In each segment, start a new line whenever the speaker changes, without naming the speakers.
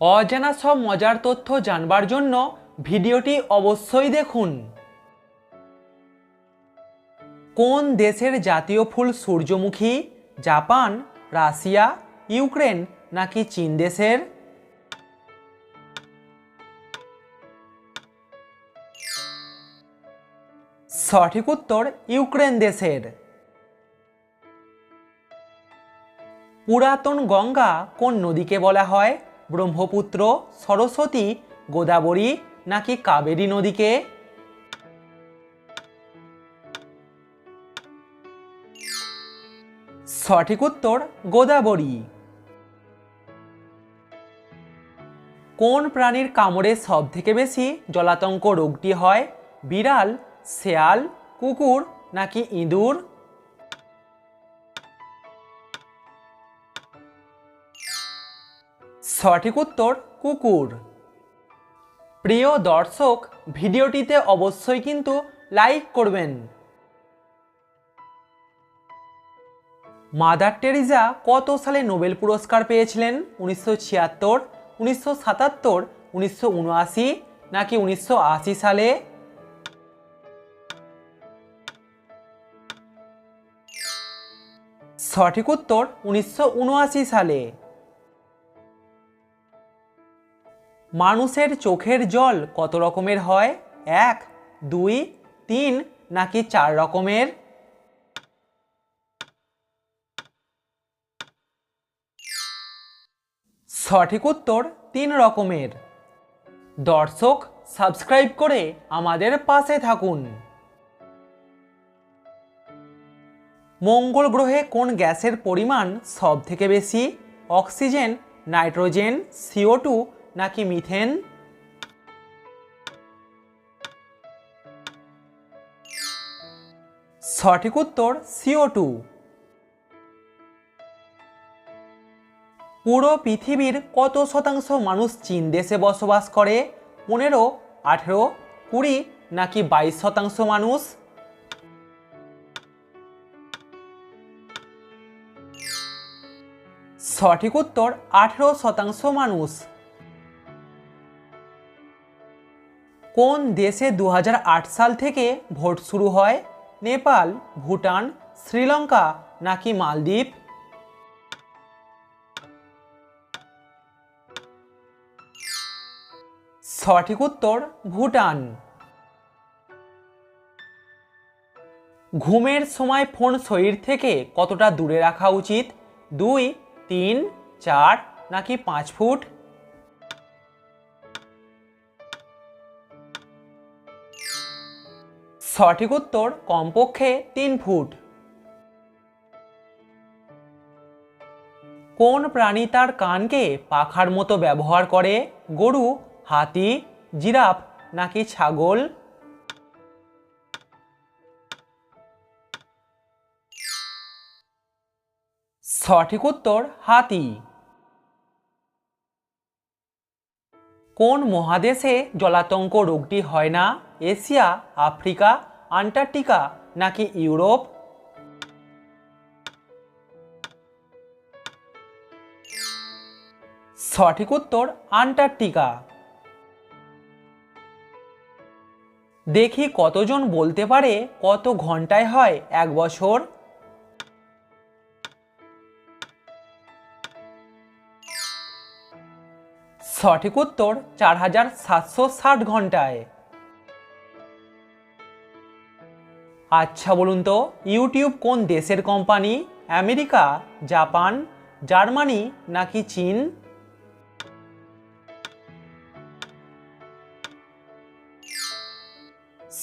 অজানা সব মজার তথ্য জানবার জন্য ভিডিওটি অবশ্যই দেখুন। কোন দেশের জাতীয় ফুল সূর্যমুখী? জাপান, রাশিয়া, ইউক্রেন নাকি চীন দেশের? সঠিক উত্তর ইউক্রেন দেশের। পুরাতন গঙ্গা কোন নদীকে বলা হয়? ব্রহ্মপুত্র, সরস্বতী, গোদাবরী নাকি কাবেরী নদীকে? সঠিক উত্তর, গোদাবরী। কোন প্রাণীর কামড়ে সব থেকে বেশি জলাতঙ্ক রোগটি হয়? বিড়াল, শেয়াল, কুকুর নাকি ইঁদুর? সঠিক উত্তর কুকুর। প্রিয় দর্শক, ভিডিওটিতে অবশ্যই কিন্তু লাইক করবেন। মাদার টেরিজা কত সালে নোবেল পুরস্কার পেয়েছিলেন? উনিশশো ছিয়াত্তর, উনিশশো সাতাত্তর, উনিশশো নাকি উনিশশো আশি সালে? সঠিক উত্তর উনিশশো উনআশি সালে। মানুষের চোখের জল কত রকমের হয়? এক, দুই, তিন, নাকি চার রকমের? সঠিক উত্তর তিন রকমের। দর্শক, সাবস্ক্রাইব করে আমাদের পাশে থাকুন। মঙ্গল গ্রহে কোন গ্যাসের পরিমাণ সব থেকে বেশি? অক্সিজেন, নাইট্রোজেন সিও টু নাকি মিথেন? সঠিক উত্তর সিও টু পুরো পৃথিবীর কত শতাংশ মানুষ চীন দেশে বসবাস করে? পনেরো, আঠেরো, কুড়ি নাকি বাইশ শতাংশ মানুষ? সঠিক উত্তর আঠেরো শতাংশ মানুষ। কোন দেশে দু হাজার আট সাল থেকে ভোট শুরু হয়? নেপাল, ভুটান, শ্রীলঙ্কা নাকি মালদ্বীপ? সঠিক উত্তর, ভুটান। ঘুমের সময় ফোন শরীর থেকে কতটা দূরে রাখা উচিত? দুই, তিন, চার নাকি পাঁচ ফুট? সঠিক উত্তর কমপক্ষে তিন ফুট। কোন প্রাণী তার কানকে পাখার মতো ব্যবহার করে? গরু, হাতি, জিরাফ নাকি ছাগল? সঠিক উত্তর হাতি। কোন মহাদেশে জলাতঙ্ক রোগটি হয় না? এশিয়া, আফ্রিকা, আন্টার্কটিকা নাকি ইউরোপ? সঠিক উত্তর, আন্টার্কটিকা। দেখি কতজন বলতে পারে কত ঘন্টায় হয়? এক বছর? সঠিক উত্তর চার হাজার সাতশো ষাট ঘন্টায়। আচ্ছা বলুন তো, ইউটিউব কোন দেশের কোম্পানি? আমেরিকা, জাপান, জার্মানি নাকি চীন?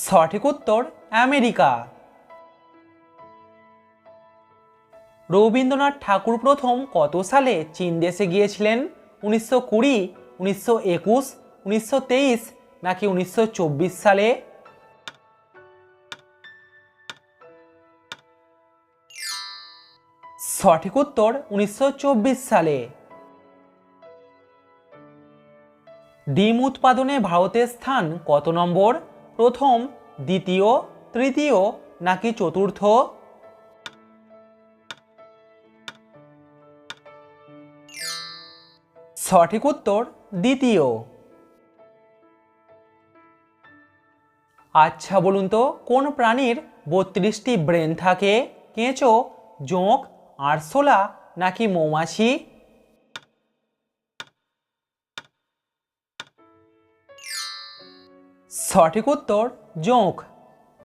সঠিক উত্তর আমেরিকা। রবীন্দ্রনাথ ঠাকুর প্রথম কত সালে চীন দেশে গিয়েছিলেন? উনিশশো কুড়ি উনিশশো একুশ, উনিশশো তেইশ নাকি উনিশশো চব্বিশ সালে? সঠিক উত্তর উনিশশো চব্বিশ সালে। ডিম উৎপাদনে ভারতের স্থান কত নম্বর? প্রথম, দ্বিতীয়, তৃতীয় নাকি চতুর্থ? সঠিক উত্তর দ্বিতীয়। আচ্ছা বলুন তো, কোন প্রাণীর বত্রিশটি ব্রেন থাকে? কেঁচো, জোঁক, আরশোলা নাকি মৌমাছি? সঠিক উত্তর, জোঁক।